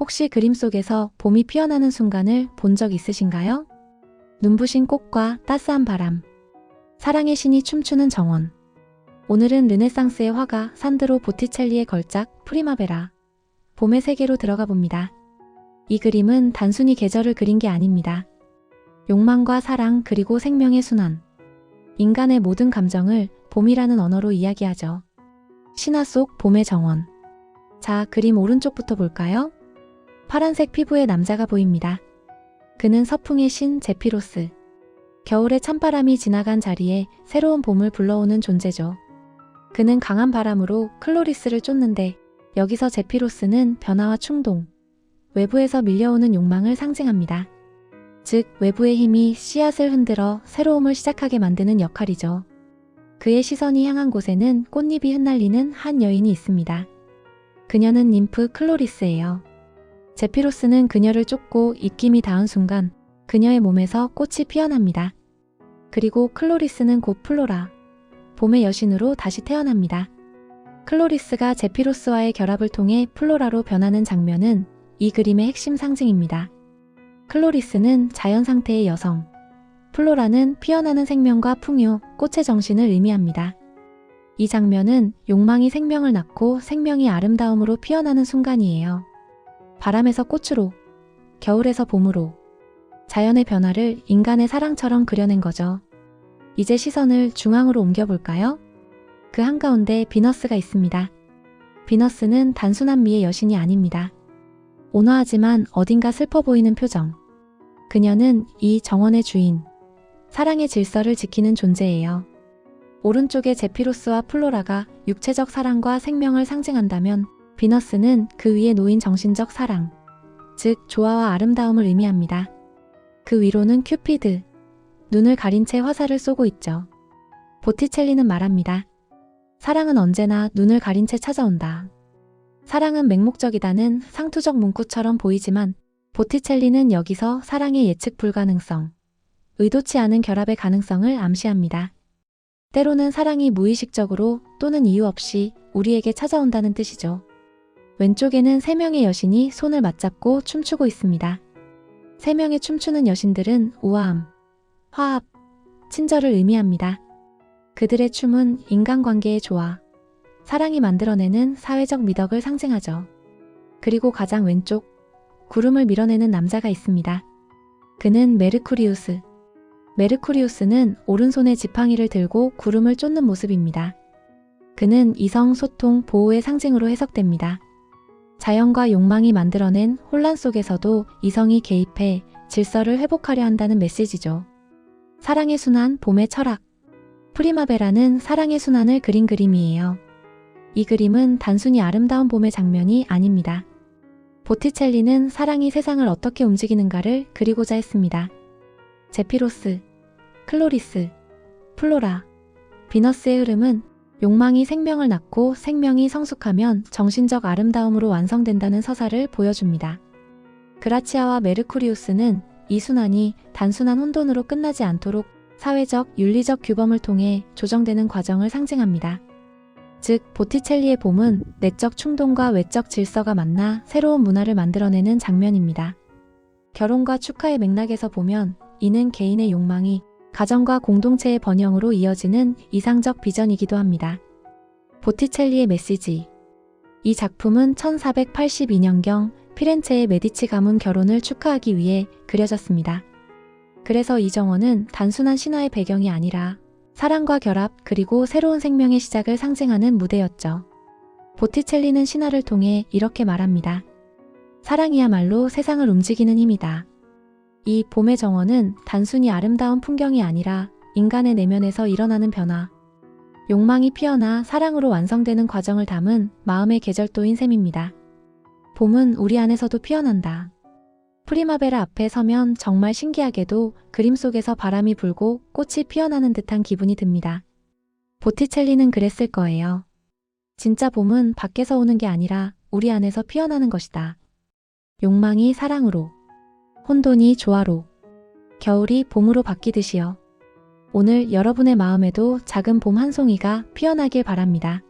혹시 그림 속에서 봄이 피어나는 순간을 본 적 있으신가요? 눈부신 꽃과 따스한 바람, 사랑의 신이 춤추는 정원. 오늘은 르네상스의 화가 산드로 보티첼리의 걸작 프리마베라, 봄의 세계로 들어가 봅니다. 이 그림은 단순히 계절을 그린 게 아닙니다. 욕망과 사랑 그리고 생명의 순환. 인간의 모든 감정을 봄이라는 언어로 이야기하죠. 신화 속 봄의 정원. 자, 그림 오른쪽부터 볼까요? 파란색 피부의 남자가 보입니다. 그는 서풍의 신 제피로스. 겨울의 찬바람이 지나간 자리에 새로운 봄을 불러오는 존재죠. 그는 강한 바람으로 클로리스를 쫓는데 여기서 제피로스는 변화와 충동, 외부에서 밀려오는 욕망을 상징합니다. 즉, 외부의 힘이 씨앗을 흔들어 새로움을 시작하게 만드는 역할이죠. 그의 시선이 향한 곳에는 꽃잎이 흩날리는 한 여인이 있습니다. 그녀는 님프 클로리스예요. 제피로스는 그녀를 쫓고 입김이 닿은 순간 그녀의 몸에서 꽃이 피어납니다. 그리고 클로리스는 곧 플로라, 봄의 여신으로 다시 태어납니다. 클로리스가 제피로스와의 결합을 통해 플로라로 변하는 장면은 이 그림의 핵심 상징입니다. 클로리스는 자연 상태의 여성, 플로라는 피어나는 생명과 풍요, 꽃의 정신을 의미합니다. 이 장면은 욕망이 생명을 낳고 생명이 아름다움으로 피어나는 순간이에요. 바람에서 꽃으로, 겨울에서 봄으로, 자연의 변화를 인간의 사랑처럼 그려낸 거죠. 이제 시선을 중앙으로 옮겨볼까요? 그 한가운데 비너스가 있습니다. 비너스는 단순한 미의 여신이 아닙니다. 온화하지만 어딘가 슬퍼 보이는 표정. 그녀는 이 정원의 주인, 사랑의 질서를 지키는 존재예요. 오른쪽의 제피로스와 플로라가 육체적 사랑과 생명을 상징한다면 비너스는 그 위에 놓인 정신적 사랑, 즉 조화와 아름다움을 의미합니다. 그 위로는 큐피드, 눈을 가린 채 화살을 쏘고 있죠. 보티첼리는 말합니다. 사랑은 언제나 눈을 가린 채 찾아온다. 사랑은 맹목적이다는 상투적 문구처럼 보이지만 보티첼리는 여기서 사랑의 예측 불가능성, 의도치 않은 결합의 가능성을 암시합니다. 때로는 사랑이 무의식적으로 또는 이유 없이 우리에게 찾아온다는 뜻이죠. 왼쪽에는 세 명의 여신이 손을 맞잡고 춤추고 있습니다. 세 명의 춤추는 여신들은 우아함, 화합, 친절을 의미합니다. 그들의 춤은 인간관계의 조화, 사랑이 만들어내는 사회적 미덕을 상징하죠. 그리고 가장 왼쪽, 구름을 밀어내는 남자가 있습니다. 그는 메르쿠리우스. 메르쿠리우스는 오른손에 지팡이를 들고 구름을 쫓는 모습입니다. 그는 이성, 소통, 보호의 상징으로 해석됩니다. 자연과 욕망이 만들어낸 혼란 속에서도 이성이 개입해 질서를 회복하려 한다는 메시지죠. 사랑의 순환, 봄의 철학. 프리마베라는 사랑의 순환을 그린 그림이에요. 이 그림은 단순히 아름다운 봄의 장면이 아닙니다. 보티첼리는 사랑이 세상을 어떻게 움직이는가를 그리고자 했습니다. 제피로스, 클로리스, 플로라, 비너스의 흐름은 욕망이 생명을 낳고 생명이 성숙하면 정신적 아름다움으로 완성된다는 서사를 보여줍니다. 그라치아와 메르쿠리우스는 이 순환이 단순한 혼돈으로 끝나지 않도록 사회적, 윤리적 규범을 통해 조정되는 과정을 상징합니다. 즉, 보티첼리의 봄은 내적 충동과 외적 질서가 만나 새로운 문화를 만들어내는 장면입니다. 결혼과 축하의 맥락에서 보면 이는 개인의 욕망이 가정과 공동체의 번영으로 이어지는 이상적 비전이기도 합니다. 보티첼리의 메시지. 이 작품은 1482년경 피렌체의 메디치 가문 결혼을 축하하기 위해 그려졌습니다. 그래서 이 정원은 단순한 신화의 배경이 아니라 사랑과 결합 그리고 새로운 생명의 시작을 상징하는 무대였죠. 보티첼리는 신화를 통해 이렇게 말합니다. 사랑이야말로 세상을 움직이는 힘이다. 이 봄의 정원은 단순히 아름다운 풍경이 아니라 인간의 내면에서 일어나는 변화, 욕망이 피어나 사랑으로 완성되는 과정을 담은 마음의 계절도인 셈입니다. 봄은 우리 안에서도 피어난다. 프리마베라 앞에 서면 정말 신기하게도 그림 속에서 바람이 불고 꽃이 피어나는 듯한 기분이 듭니다. 보티첼리는 그랬을 거예요. 진짜 봄은 밖에서 오는 게 아니라 우리 안에서 피어나는 것이다. 욕망이 사랑으로, 혼돈이 조화로, 겨울이 봄으로 바뀌듯이요. 오늘 여러분의 마음에도 작은 봄 한 송이가 피어나길 바랍니다.